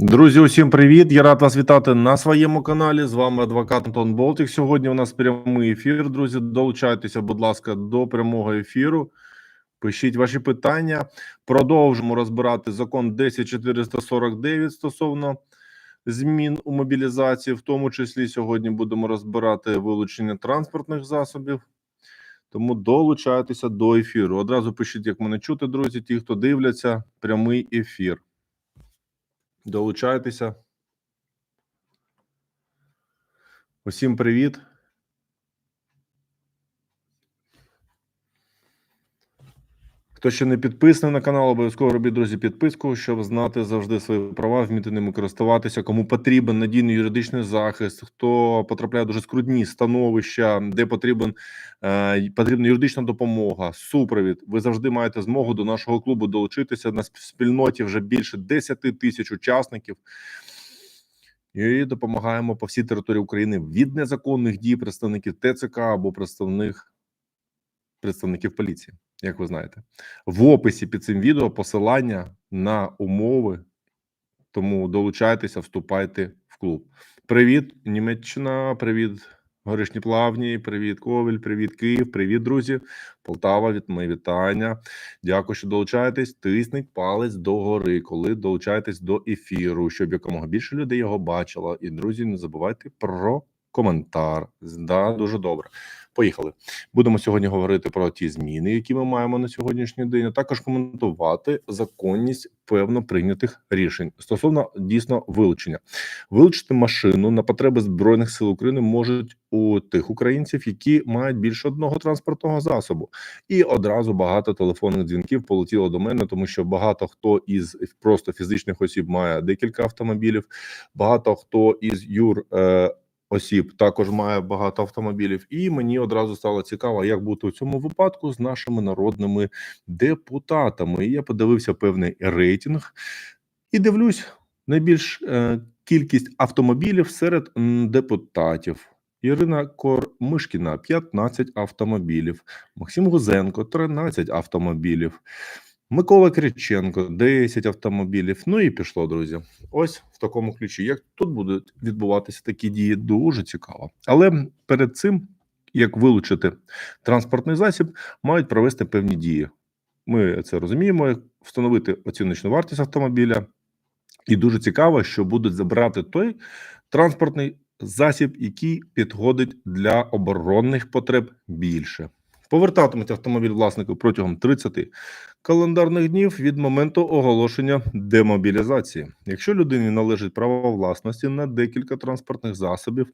Друзі, усім привіт! Я рад вас вітати на своєму каналі. З вами адвокат Антон Болтик. Сьогодні у нас прямий ефір. Друзі, долучайтеся, будь ласка, до прямого ефіру. Пишіть ваші питання. Продовжимо розбирати закон 10449 стосовно змін у мобілізації. В тому числі сьогодні будемо розбирати вилучення транспортних засобів. Тому долучайтеся до ефіру. Одразу пишіть, як мене чути, друзі. Ті, хто дивляться, прямий ефір. Долучайтеся. Усім привіт. Хто ще не підписаний на канал, обов'язково робіть, друзі, підписку, щоб знати завжди свої права, вміти ними користуватися. Кому потрібен надійний юридичний захист, хто потрапляє в дуже скрутні становища, де потрібен е, потрібна юридична допомога, супровід. Ви завжди маєте змогу до нашого клубу долучитися на спільноті вже більше 10 тисяч учасників. І допомагаємо по всій території України від незаконних дій представників ТЦК або представних представників поліції, як ви знаєте, в описі під цим відео посилання на умови. Тому долучайтеся, вступайте в клуб. Привіт, Німеччина, привіт, Горішні Плавні, привіт, Ковель, привіт, Київ, привіт, друзі. Полтава, від мої вітання. Дякую, що долучаєтесь. Тисніть палець догори, коли долучаєтесь до ефіру, щоб якомога більше людей його бачило. І друзі, не забувайте про коментар. Да, дуже добре. Поїхали. Будемо сьогодні говорити про ті зміни, які ми маємо на сьогоднішній день, а також коментувати законність певно прийнятих рішень стосовно дійсно вилучення. Вилучити машину на потреби збройних сил України можуть у тих українців, які мають більше одного транспортного засобу, і одразу багато телефонних дзвінків полетіло до мене, тому що багато хто із просто фізичних осіб має декілька автомобілів, багато хто із юр. Е, осіб також має багато автомобілів, і мені одразу стало цікаво, як бути у цьому випадку з нашими народними депутатами. І я подивився певний рейтинг і дивлюсь найбільш е, кількість автомобілів серед депутатів. Ірина Кормишкіна 15 автомобілів, Максим Гузенко 13 автомобілів. Микола Криченко 10 автомобілів. Ну і пішло, друзі. Ось в такому ключі. Як тут будуть відбуватися такі дії, дуже цікаво. Але перед цим, як вилучити транспортний засіб, мають провести певні дії. Ми це розуміємо, встановити оціночну вартість автомобіля. І дуже цікаво, що будуть забирати той транспортний засіб, який підходить для оборонних потреб більше. Повертатимуть автомобіль власнику протягом 30 календарних днів від моменту оголошення демобілізації. Якщо людині належить право власності на декілька транспортних засобів,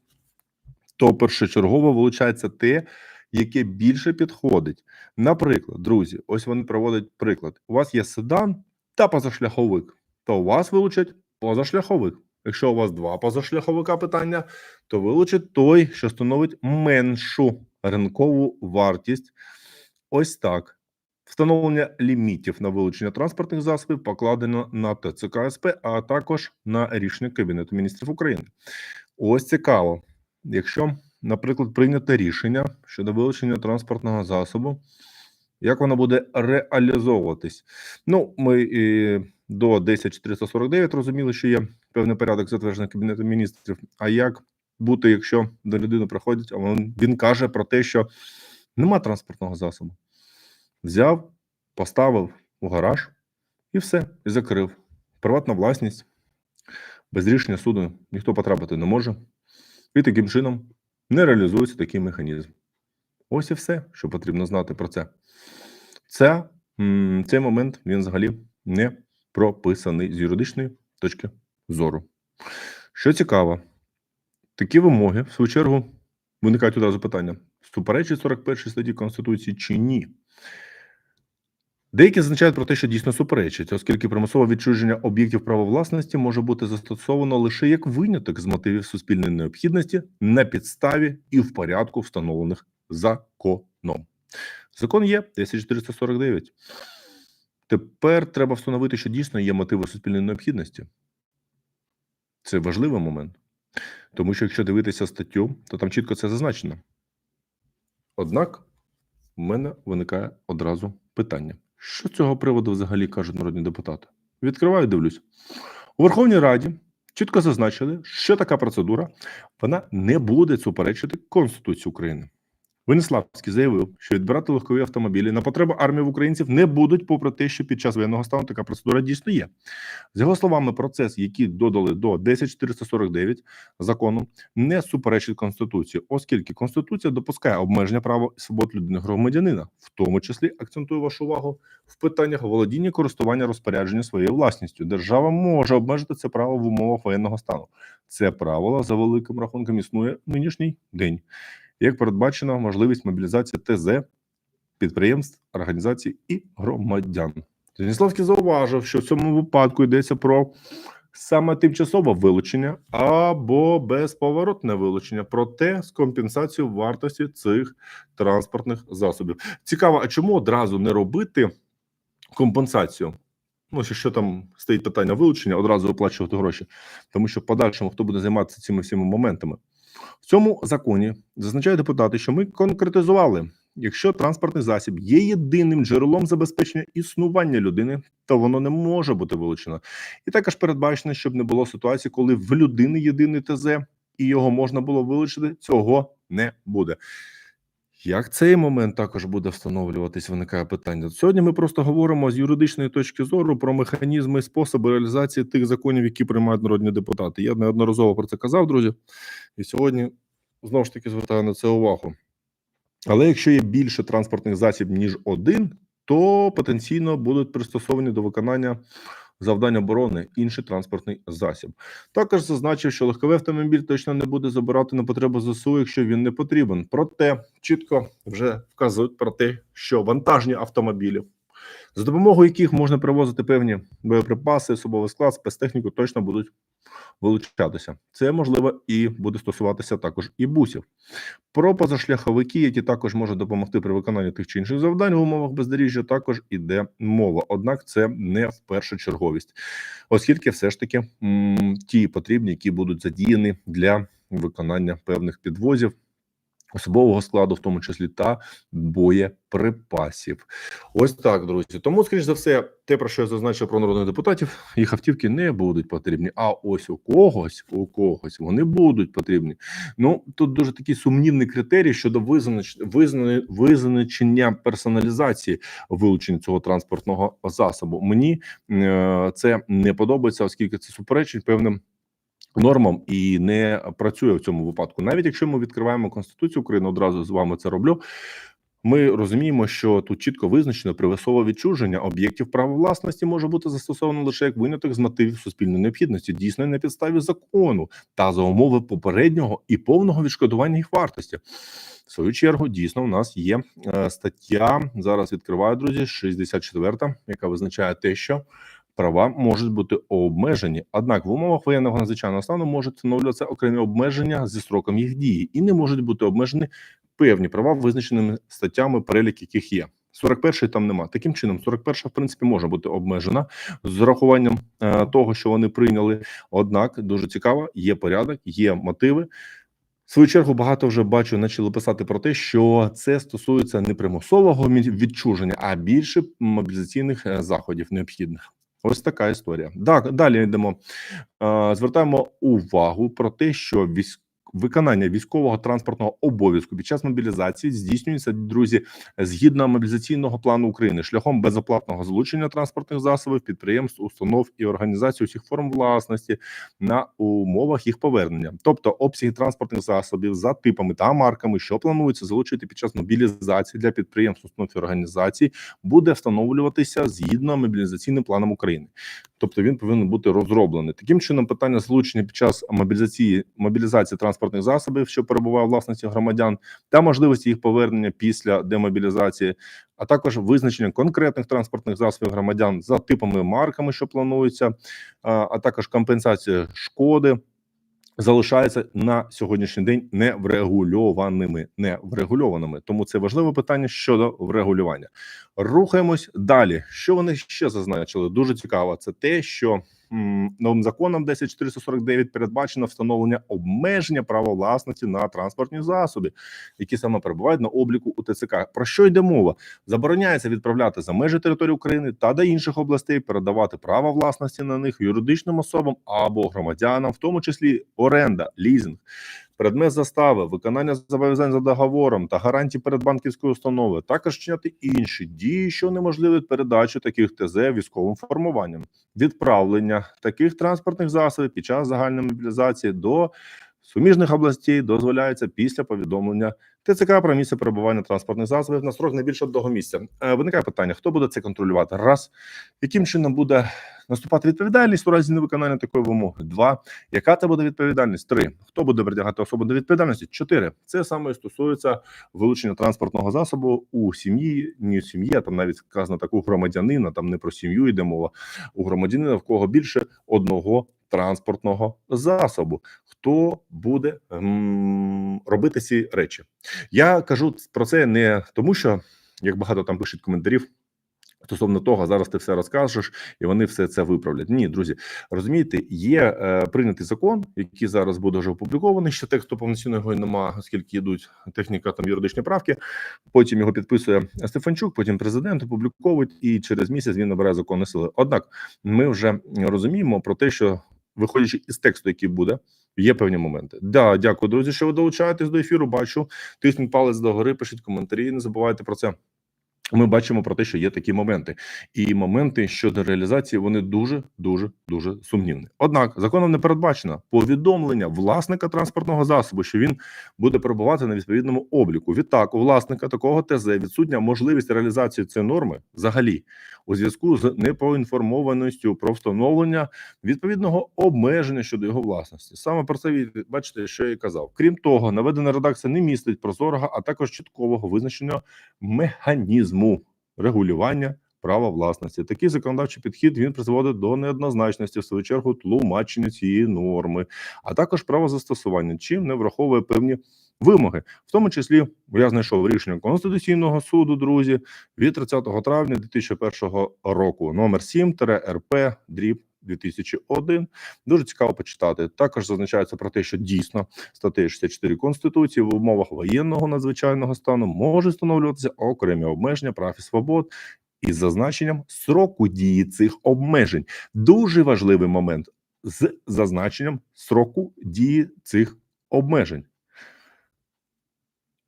то першочергово вилучається те, яке більше підходить. Наприклад, друзі, ось вони проводять приклад: у вас є седан та позашляховик, то у вас вилучать позашляховик. Якщо у вас два позашляховика питання, то вилучить той, що становить меншу ринкову вартість. Ось так. Встановлення лімітів на вилучення транспортних засобів покладено на ТЦК СП, а також на рішення Кабінету міністрів України. Ось цікаво, якщо, наприклад, прийнято рішення щодо вилучення транспортного засобу, як воно буде реалізовуватись? Ну, ми і до 10449 розуміли, що є певний порядок затверджений Кабінетом міністрів. А як бути, якщо до людини приходять, а він, він каже про те, що нема транспортного засобу? Взяв, поставив у гараж і все, і закрив. Приватна власність, без рішення суду ніхто потрапити не може. І таким чином не реалізується такий механізм. Ось і все, що потрібно знати про це. Це цей момент він взагалі не прописаний з юридичної точки зору. Що цікаво, такі вимоги, в свою чергу, виникають одразу питання: суперечить 41 статті Конституції чи ні? Деякі зазначають про те, що дійсно суперечить, оскільки примусове відчуження об'єктів права власності може бути застосовано лише як виняток з мотивів суспільної необхідності на підставі і в порядку, встановлених законом. Закон є 10449. Тепер треба встановити, що дійсно є мотиви суспільної необхідності. Це важливий момент. Тому що якщо дивитися статтю, то там чітко це зазначено. Однак в мене виникає одразу питання: що з цього приводу взагалі кажуть народні депутати? Відкриваю, дивлюсь. У Верховній Раді чітко зазначили, що така процедура вона не буде суперечити Конституції України. Венеславський заявив, що відбирати легкові автомобілі на потреби армії в українців не будуть, попри те, що під час воєнного стану така процедура дійсно є. З його словами, процес, який додали до 10449 закону, не суперечить конституції, оскільки конституція допускає обмеження права і свобод людини громадянина, в тому числі акцентую вашу увагу в питаннях володіння, користування, розпорядження своєю власністю. Держава може обмежити це право в умовах воєнного стану. Це правило за великим рахунком існує в нинішній день як передбачено можливість мобілізації ТЗ підприємств, організацій і громадян. Станіславський зауважив, що в цьому випадку йдеться про саме тимчасове вилучення або безповоротне вилучення, проте з компенсацією вартості цих транспортних засобів. Цікаво, а чому одразу не робити компенсацію? Ну, що, що там стоїть питання вилучення, одразу оплачувати гроші, тому що в подальшому хто буде займатися цими всіма моментами. В цьому законі зазначають депутати, що ми конкретизували, якщо транспортний засіб є єдиним джерелом забезпечення існування людини, то воно не може бути вилучено. І також передбачено, щоб не було ситуації, коли в людини єдиний ТЗ і його можна було вилучити. Цього не буде. Як цей момент також буде встановлюватись, виникає питання. Сьогодні ми просто говоримо з юридичної точки зору про механізми і способи реалізації тих законів, які приймають народні депутати. Я неодноразово про це казав, друзі, і сьогодні знову ж таки звертаю на це увагу. Але якщо є більше транспортних засіб ніж один, то потенційно будуть пристосовані до виконання завдань оборони інший транспортний засіб. Також зазначив, що легковий автомобіль точно не буде забирати на потребу ЗСУ, якщо він не потрібен. Проте чітко вже вказують про те, що вантажні автомобілі, за допомогою яких можна привозити певні боєприпаси, особовий склад, спецтехніку, точно будуть вилучатися. Це можливо і буде стосуватися також і бусів. Про позашляховики, які також можуть допомогти при виконанні тих чи інших завдань в умовах бездоріжжя, також іде мова. Однак це не в першочерговість, оскільки все ж таки м, ті потрібні, які будуть задіяні для виконання певних підвозів. Особового складу, в тому числі та боєприпасів, ось так, друзі. Тому, скоріш за все, те, про що я зазначив про народних депутатів, їх автівки не будуть потрібні. А ось у когось, у когось вони будуть потрібні. Ну тут дуже такий сумнівний критерій щодо визнач... визна... визначення персоналізації вилучення цього транспортного засобу. Мені е... це не подобається, оскільки це суперечить певним нормам і не працює в цьому випадку. Навіть якщо ми відкриваємо конституцію України, одразу з вами це роблю. Ми розуміємо, що тут чітко визначено примусове відчуження об'єктів права власності може бути застосовано лише як виняток з мотивів суспільної необхідності, дійсно на підставі закону та за умови попереднього і повного відшкодування їх вартості. В свою чергу дійсно у нас є е, стаття. Зараз відкриваю друзі, 64, яка визначає те, що права можуть бути обмежені. Однак в умовах воєнного надзвичайного стану можуть встановлюватися окремі обмеження зі строком їх дії, і не можуть бути обмежені певні права, визначеними статтями, перелік яких є. 41-ї там нема. Таким чином, 41-ша, в принципі, може бути обмежена з урахуванням е, того, що вони прийняли. Однак дуже цікаво, є порядок, є мотиви. В свою чергу багато вже бачу, почали писати про те, що це стосується не примусового відчуження, а більше мобілізаційних е, заходів необхідних. Ось така історія. Так, далі йдемо. Е, звертаємо увагу про те, що військ виконання військового транспортного обов'язку під час мобілізації здійснюється друзі згідно мобілізаційного плану України шляхом безоплатного залучення транспортних засобів, підприємств, установ і організацій усіх форм власності на умовах їх повернення, тобто обсяги транспортних засобів за типами та марками, що планується залучити під час мобілізації для підприємств, установ і організацій, буде встановлюватися згідно мобілізаційним планом України. Тобто він повинен бути розроблений. Таким чином, питання залучення під час мобілізації мобілізації транспортних засобів, що перебуває власності громадян, та можливості їх повернення після демобілізації, а також визначення конкретних транспортних засобів громадян за типами марками, що плануються, а також компенсація шкоди залишаються на сьогоднішній день не врегульованими, не врегульованими. Тому це важливе питання щодо врегулювання. Рухаємось далі. Що вони ще зазначили? Дуже цікаво. Це те, що новим законом 10449 передбачено встановлення обмеження права власності на транспортні засоби, які саме перебувають на обліку у ТЦК. Про що йде мова? Забороняється відправляти за межі території України та до інших областей, передавати право власності на них юридичним особам або громадянам, в тому числі оренда, лізинг. Предмет застави, виконання зобов'язань за договором та гарантії перед банківською установою, також чиняти інші дії, що неможливить передачу таких ТЗ військовим формуванням, відправлення таких транспортних засобів під час загальної мобілізації до суміжних областей дозволяється після повідомлення ТЦК про місце перебування транспортних засобів на строк не більше одного місця. Е, Виникає питання: хто буде це контролювати? Раз яким чином буде наступати відповідальність у разі невиконання такої вимоги? Два яка це буде відповідальність? Три хто буде притягати особу до відповідальності? Чотири це саме стосується вилучення транспортного засобу у сім'ї, ні в сім'ї, а там навіть сказано так у громадянина. Там не про сім'ю йде мова у громадянина, в кого більше одного транспортного засобу. Хто буде робити ці речі? Я кажу про це не тому, що як багато там пишуть коментарів. Стосовно того, зараз ти все розкажеш, і вони все це виправлять. Ні, друзі, розумієте, є е, прийнятий закон, який зараз буде вже опублікований. Ще тексту повноцінного нема, оскільки йдуть техніка там юридичні правки. Потім його підписує Стефанчук, потім президент опубліковують, і через місяць він набирає законні сили. Однак ми вже розуміємо про те, що виходячи із тексту, який буде, є певні моменти. Да, дякую, друзі, що ви долучаєтесь до ефіру. Бачу, тисніть палець догори, пишіть коментарі. Не забувайте про це. Ми бачимо про те, що є такі моменти, і моменти щодо реалізації вони дуже дуже дуже сумнівні. Однак законом не передбачено повідомлення власника транспортного засобу, що він буде перебувати на відповідному обліку. Відтак, у власника такого ТЗ відсутня можливість реалізації цієї норми взагалі у зв'язку з непоінформованістю про встановлення відповідного обмеження щодо його власності. Саме про це бачите, що я і казав. Крім того, наведена редакція не містить прозорого, а також чіткового визначення механізму регулювання права власності. Такий законодавчий підхід він призводить до неоднозначності, в свою чергу, тлумачення цієї норми, а також право застосування, чим не враховує певні вимоги, в тому числі я знайшов рішення Конституційного суду, друзі, від 30 травня 2001 року, номер 7 РП дріб 2001. Дуже цікаво почитати. Також зазначається про те, що дійсно статтею 64 конституції в умовах воєнного надзвичайного стану можуть встановлюватися окремі обмеження прав і свобод. Із зазначенням сроку дії цих обмежень дуже важливий момент з зазначенням сроку дії цих обмежень.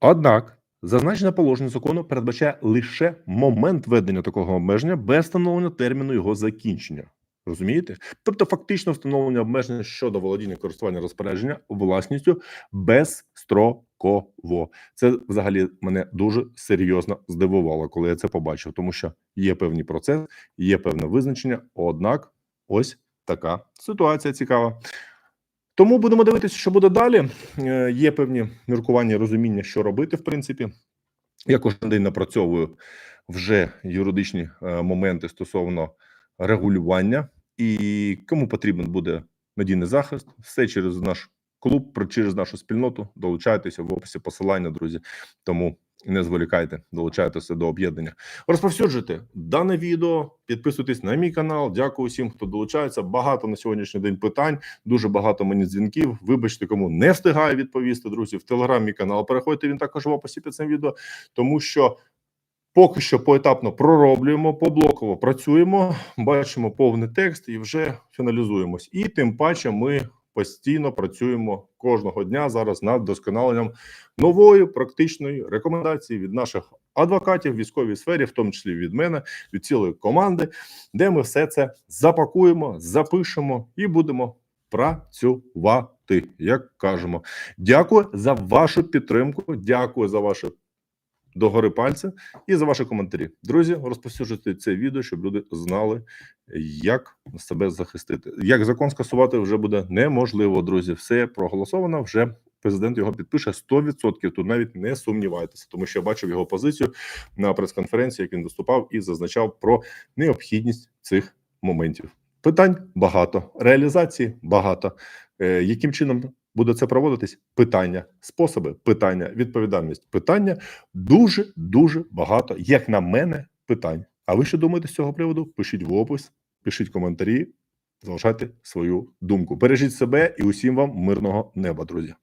Однак зазначене положення закону передбачає лише момент введення такого обмеження без встановлення терміну його закінчення. Розумієте? Тобто, фактично встановлення обмеження щодо володіння користування розпорядження власністю безстроково. Це взагалі мене дуже серйозно здивувало, коли я це побачив, тому що є певний процес, є певне визначення. Однак, ось така ситуація цікава. Тому будемо дивитися, що буде далі. Е, Є певні міркування, розуміння, що робити, в принципі. Я кожен день напрацьовую вже юридичні е, моменти стосовно регулювання, і кому потрібен буде надійний захист, все через наш клуб, через нашу спільноту. Долучайтеся в описі посилання, друзі. Тому не зволікайте, долучайтеся до об'єднання. Розповсюджуйте дане відео, підписуйтесь на мій канал. Дякую всім, хто долучається. Багато на сьогоднішній день питань. Дуже багато мені дзвінків. Вибачте, кому не встигаю відповісти, друзі. В телеграм мій канал. Переходьте він також в описі під цим відео, тому що. Поки що поетапно пророблюємо, поблоково працюємо, бачимо повний текст і вже фіналізуємось. І тим паче ми постійно працюємо кожного дня зараз над вдосконаленням нової практичної рекомендації від наших адвокатів в військовій сфері, в тому числі від мене, від цілої команди, де ми все це запакуємо, запишемо і будемо працювати, як кажемо. Дякую за вашу підтримку. Дякую за ваше догори пальця і за ваші коментарі. Друзі, розповсюджуйте це відео, щоб люди знали, як себе захистити. Як закон скасувати вже буде неможливо, друзі. Все проголосовано. Вже президент його підпише 100%. Тут навіть не сумнівайтеся, тому що я бачив його позицію на прес-конференції, як він виступав і зазначав про необхідність цих моментів. Питань багато, реалізації багато. Е, яким чином буде це проводитись? Питання, способи, питання, відповідальність, питання дуже дуже багато. Як на мене, питань. А ви що думаєте з цього приводу? Пишіть в опис, пишіть коментарі. залишайте свою думку. Бережіть себе і усім вам мирного неба, друзі.